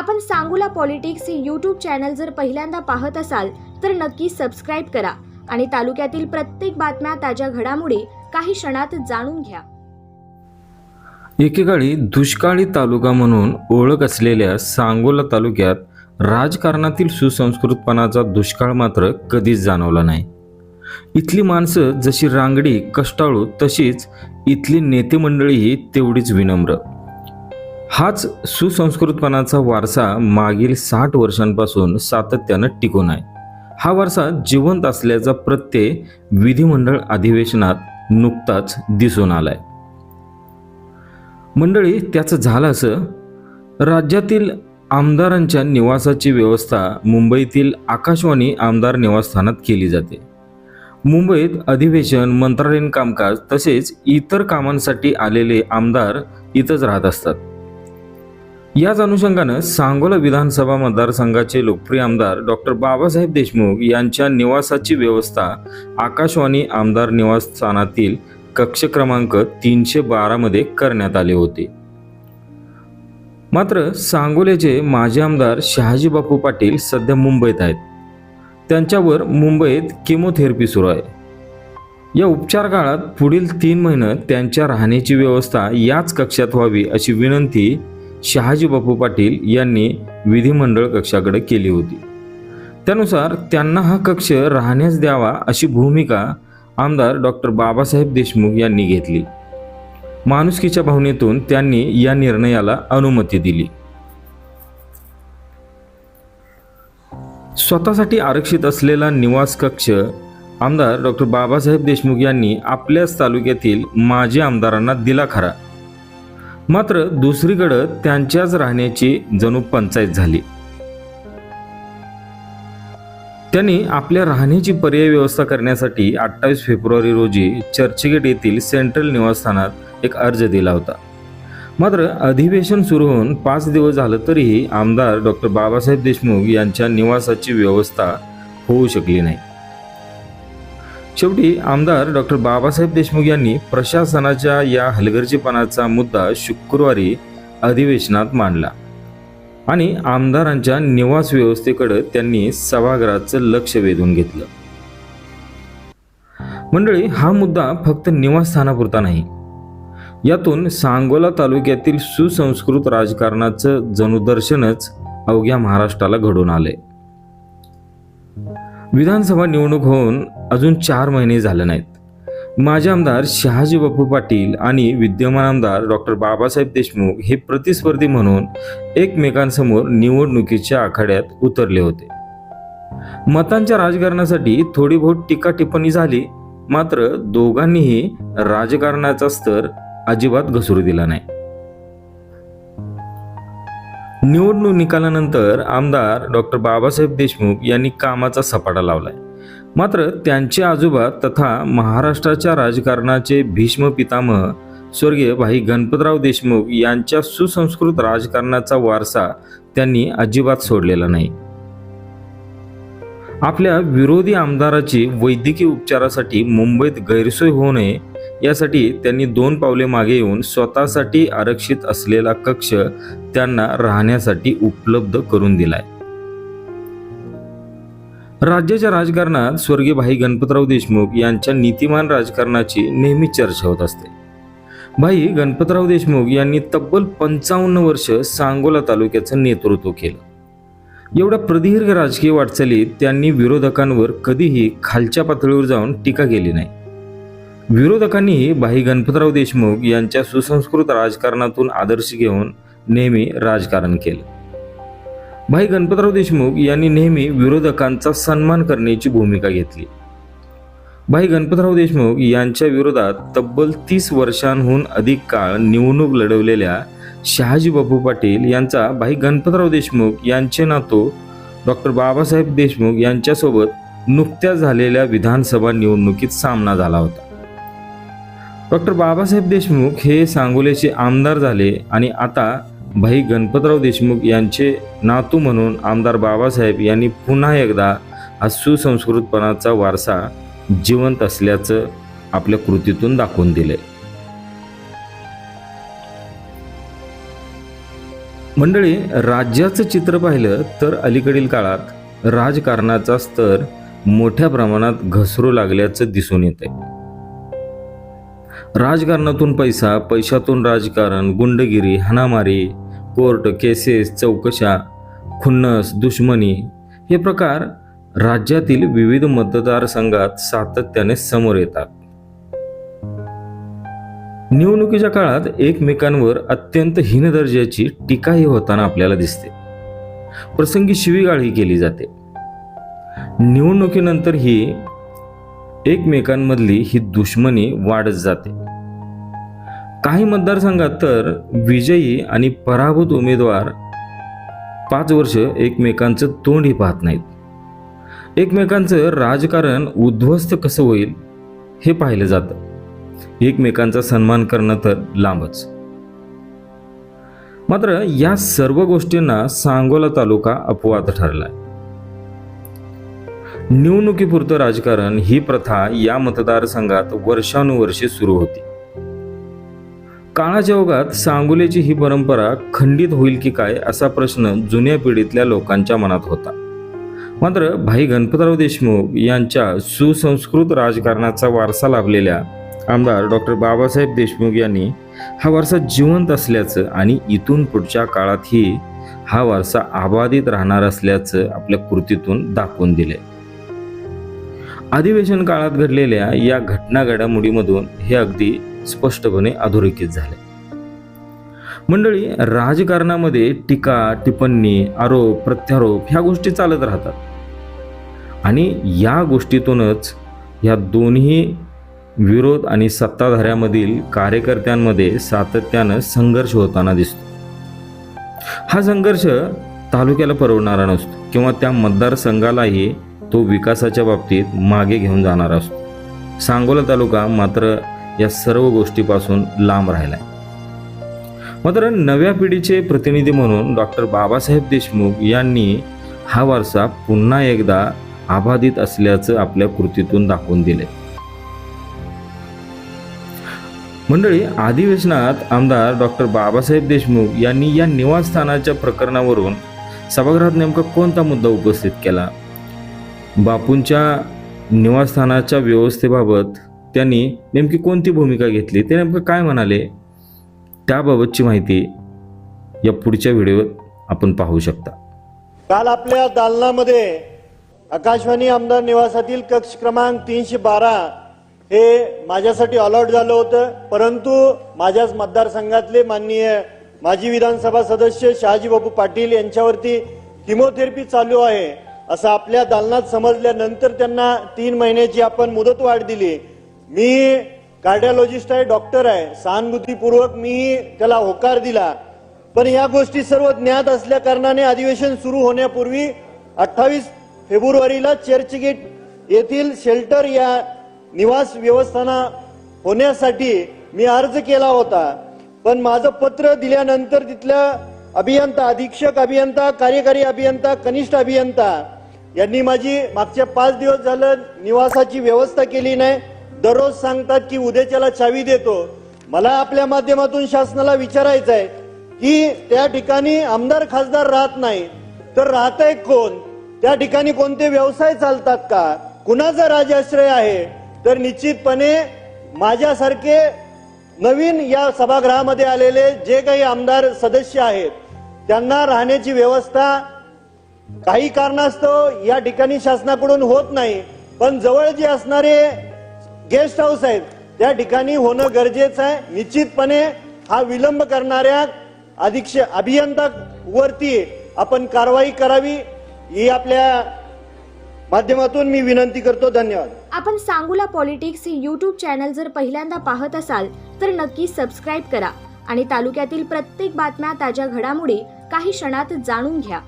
आपण सांगोला पॉलिटिक्स हे YouTube channel जर पहिल्यांदा पाहत असाल तर नक्की सबस्क्राईब करा आणि तालुक्यातील प्रत्येक बातम्या ताज्या घडामोडी काही क्षणात जाणून घ्या. एकेकाळी दुष्काळी तालुका म्हणून ओळख असलेल्या सांगोला तालुक्यात राजकारणातील सुसंस्कृतपणाचा दुष्काळ मात्र कधीच जाणवला नाही. इथली माणसं जशी रांगडी कष्टाळू तशीच इथली नेते मंडळीही तेवढीच विनम्र. हाच सुसंस्कृतपणाचा वारसा मागील साठ वर्षांपासून सातत्यानं टिकून आहे. हा वारसा जिवंत असल्याचा प्रत्यय विधिमंडळ अधिवेशनात नुकताच दिसून आलाय. मंडळी त्याचं झालं असं? राज्यातील आमदारांच्या निवासाची व्यवस्था मुंबईतील आकाशवाणी आमदार निवासस्थानात केली जाते. मुंबईत अधिवेशन मंत्रालयीन कामकाज तसेच इतर कामांसाठी आलेले आमदार इथंच राहत असतात. याच अनुषंगानं सांगोला विधानसभा मतदारसंघाचे लोकप्रिय आमदार डॉक्टर बाबासाहेब देशमुख यांच्या निवासाची व्यवस्था आकाशवाणी आमदार निवासस्थानातील कक्ष क्रमांक तीनशे बारामध्ये करण्यात आले होते. मात्र सांगोल्याचे माजी आमदार शहाजी बापू पाटील सध्या मुंबईत आहेत. त्यांच्यावर मुंबईत केमोथेरपी सुरू आहे. या उपचार काळात पुढील तीन महिने त्यांच्या राहण्याची व्यवस्था याच कक्षात व्हावी अशी विनंती शहाजी बापू पाटील यांनी विधिमंडळ कक्षाकडे केली होती. त्यानुसार त्यांना हा कक्ष राहण्यास द्यावा अशी भूमिका आमदार डॉक्टर बाबासाहेब देशमुख यांनी घेतली. माणुसकीच्या भावनेतून त्यांनी या निर्णयाला अनुमती दिली. स्वतःसाठी आरक्षित असलेला निवास कक्ष आमदार डॉक्टर बाबासाहेब देशमुख यांनी आपल्याच तालुक्यातील माजी आमदारांना दिला खरा. मात्र दुसरीकडं त्यांच्याच राहण्याची जणू पंचायत झाली. त्यांनी आपल्या राहण्याची पर्याय व्यवस्था करण्यासाठी अठ्ठावीस फेब्रुवारी रोजी चर्चगेट येथील सेंट्रल निवासस्थानात एक अर्ज दिला होता. मात्र अधिवेशन सुरू होऊन पाच दिवस झालं तरीही आमदार डॉक्टर बाबासाहेब देशमुख यांच्या निवासाची व्यवस्था होऊ शकली नाही. शेवटी आमदार डॉक्टर बाबासाहेब देशमुख यांनी प्रशासनाच्या या हलगर्जीपणाचा मुद्दा शुक्रवारी अधिवेशनात मांडला. आणि आमदारांच्या निवास व्यवस्थेकडे त्यांनी सभागृहाचं लक्ष वेधून घेतलं. मंडळी हा मुद्दा फक्त निवासस्थानापुरता नाही. यातून सांगोला तालुक्यातील सुसंस्कृत राजकारणाचं जनुदर्शनच अवघ्या महाराष्ट्राला घडून आले विधानसभा निवडणूक होऊन अजून चार महिने झाले नाहीत. माजी आमदार शहाजी बापू पाटील आणि विद्यमान आमदार डॉक्टर बाबासाहेब देशमुख हे प्रतिस्पर्धी म्हणून एकमेकांसमोर निवडणुकीच्या आखाड्यात उतरले होते. मतांच्या राजकारणासाठी थोडी बहुत टीका टिप्पणी झाली मात्र दोघांनीही राजकारणाचा स्तर अजिबात घसरू दिला नाही. निवडणूक निकालानंतर आमदार डॉक्टर बाबासाहेब देशमुख यांनी कामाचा सपाटा लावलाय. मात्र त्यांचे आजोबा तथा महाराष्ट्राच्या राजकारणाचे भीष्म पितामह स्वर्गीय भाई गणपतराव देशमुख यांच्या सुसंस्कृत राजकारणाचा वारसा त्यांनी अजिबात सोडलेला नाही. आपल्या विरोधी आमदाराची वैद्यकीय उपचारासाठी मुंबईत गैरसोय होऊ नये यासाठी त्यांनी दोन पावले मागे येऊन स्वतःसाठी आरक्षित असलेला कक्ष त्यांना राहण्यासाठी उपलब्ध करून दिलाय. राज्याच्या राजकारणात स्वर्गीय भाई गणपतराव देशमुख यांच्या नीतिमान राजकारणाची नेहमी चर्चा होत असते. भाई गणपतराव देशमुख यांनी तब्बल पंचावन्न वर्ष सांगोला तालुक्याचं नेतृत्व केलं. एवढ्या प्रदीर्घ राजकीय वाटचालीत त्यांनी विरोधकांवर कधीही खालच्या पातळीवर जाऊन टीका केली नाही. विरोधकांनीही भाई गणपतराव देशमुख यांच्या सुसंस्कृत राजकारणातून आदर्श घेऊन नेहमी राजकारण केलं. भाई गणपतराव देशमुख यांनी नेहमी विरोधकांचा सन्मान करण्याची भूमिका घेतली. भाई गणपतराव देशमुख यांच्या विरोधात तब्बल तीस वर्षांहून अधिक काळ निवडणूक लढवलेल्या शहाजी बापू पाटील यांचा भाई गणपतराव देशमुख यांचे नातू डॉक्टर बाबासाहेब देशमुख यांच्यासोबत नुकत्याच झालेल्या विधानसभा निवडणुकीत सामना झाला होता. डॉक्टर बाबासाहेब देशमुख हे सांगोलेचे आमदार झाले आणि आता भाई गणपतराव देशमुख यांचे नातू म्हणून आमदार बाबासाहेब यांनी पुन्हा एकदा हा सुसंस्कृतपणाचा वारसा जिवंत असल्याचं आपल्या कृतीतून दाखवून दिले मंडळी राज्याचं चित्र पाहिलं तर अलीकडील काळात राजकारणाचा स्तर मोठ्या प्रमाणात घसरू लागल्याचं दिसून येत आहे राजकारणातून पैसा पैशातून राजकारण गुंडगिरी हाणामारी कोर्ट केसेस चौकशा खुन्नस दुश्मनी हे प्रकार राज्यातील विविध मतदारसंघात सातत्याने समोर येतात. निवडणुकीच्या काळात एकमेकांवर अत्यंत हीन दर्जाची टीकाही होताना आपल्याला दिसते. प्रसंगी शिवीगाळही केली जाते. निवडणुकीनंतर ही एकमेकांमधली ही दुश्मनी वाढत जाते. काही मतदारसंघात तर विजयी आणि पराभूत उमेदवार पाच वर्ष एकमेकांचं तोंडही पाहत नाहीत. एकमेकांचं राजकारण उद्ध्वस्त कसं होईल हे पाहिलं जातं. एकमेकांचा सन्मान करणं तर लांबच. मात्र या सर्व गोष्टींना सांगोला तालुका अपवाद ठरलाय. निवडणुकीपुरतं राजकारण ही प्रथा या मतदारसंघात वर्षानुवर्षे सुरू होती. काळाच्या ओघात सांगोलेची ही परंपरा खंडित होईल की काय असा प्रश्न जुन्या पिढीतल्या लोकांच्या मनात होता. मात्र भाई गणपतराव देशमुख यांच्या सुसंस्कृत राजकारणाचा वारसा लाभलेल्या आमदार डॉक्टर बाबासाहेब देशमुख यांनी हा वारसा जिवंत असल्याचं आणि इथून पुढच्या काळातही हा वारसा अबाधित राहणार असल्याचं आपल्या कृतीतून दाखवून दिले. अधिवेशन काळात घडलेल्या या घटना घडामोडीमधून हे अगदी स्पष्टपणे अधोरेखित झाले. मंडळी राजकारणामध्ये टीका टिप्पणी आरोप प्रत्यारोप ह्या गोष्टी चालत राहतात. आणि या गोष्टीतूनच या दोन्ही विरोध आणि सत्ताधाऱ्यामधील कार्यकर्त्यांमध्ये सातत्यानं संघर्ष होताना दिसतो. हा संघर्ष तालुक्याला परवडणारा नसतो किंवा त्या मतदारसंघालाही तो विकासाच्या बाबतीत मागे घेऊन जाणारा असतो. सांगोला तालुका मात्र या सर्व गोष्टीपासून लांब राहिलाय. मात्र नव्या पिढीचे प्रतिनिधी म्हणून डॉक्टर बाबासाहेब देशमुख यांनी हा वारसा पुन्हा एकदा अबाधित असल्याचं आपल्या कृतीतून दाखवून दिले मंडळी अधिवेशनात आमदार डॉक्टर बाबासाहेब देशमुख यांनी या निवासस्थानाच्या प्रकरणावरून सभागृहात नेमका कोणता मुद्दा उपस्थित केला? बापूंच्या निवासस्थानाच्या व्यवस्थेबाबत त्यांनी नेमकी कोणती भूमिका घेतली? ते नेमकं काय म्हणाले? त्याबाबतची माहिती या पुढच्या व्हिडिओत आपण पाहू शकता. काल आपल्या दालनामध्ये आकाशवाणी आमदार निवासातील कक्ष क्रमांक तीनशे बारा हे माझ्यासाठी अलॉट झालं होतं. परंतु माझ्याच मतदारसंघातले माननीय माजी विधानसभा सदस्य शहाजीबाबू पाटील यांच्यावरती किमोथेरपी चालू आहे असं आपल्या दालनात समजल्यानंतर त्यांना तीन महिन्याची आपण मुदतवाढ दिली. मी कार्डिओलॉजिस्ट आहे डॉक्टर आहे. सहानुभूतीपूर्वक मी त्याला होकार दिला. पण या गोष्टी सर्व ज्ञात असल्या कारणाने अधिवेशन सुरू होण्यापूर्वी अठ्ठावीस फेब्रुवारीला चर्चगेट येथील शेल्टर या निवास व्यवस्थाना होण्यासाठी मी अर्ज केला होता. पण माझं पत्र दिल्यानंतर तिथल्या अभियंता अधीक्षक अभियंता कार्यकारी अभियंता कनिष्ठ अभियंता यांनी माझी मागच्या पाच दिवस झालं निवासाची व्यवस्था केली नाही. दररोज सांगतात की उद्याच्याला चावी देतो. मला आपल्या माध्यमातून शासनाला विचारायचं आहे की त्या ठिकाणी आमदार खासदार राहत नाही तर राहत आहे कोण? त्या ठिकाणी कोणते व्यवसाय चालतात का? कुणाचा राजाश्रय आहे? तर निश्चितपणे माझ्यासारखे नवीन या सभागृहामध्ये आलेले जे काही आमदार सदस्य आहेत त्यांना राहण्याची व्यवस्था काही कारणास्तव या ठिकाणी शासनाकडून होत नाही. पण जवळ जे असणारे गेस्ट हाऊस आहेत. त्या ठिकाणी होणं गरजेचं आहे. निश्चितपणे हा विलंब करणाऱ्या अधीक्ष अभियंता वरती आपण कारवाई करावी ही आपल्या माध्यमातून मी विनंती करतो. धन्यवाद. आपण सांगूला पॉलिटिक्स हे यूट्यूब चॅनल जर पहिल्यांदा पाहत असाल तर नक्की सबस्क्राईब करा आणि तालुक्यातील प्रत्येक बातम्या ताज्या घडामोडी काही क्षणात जाणून घ्या.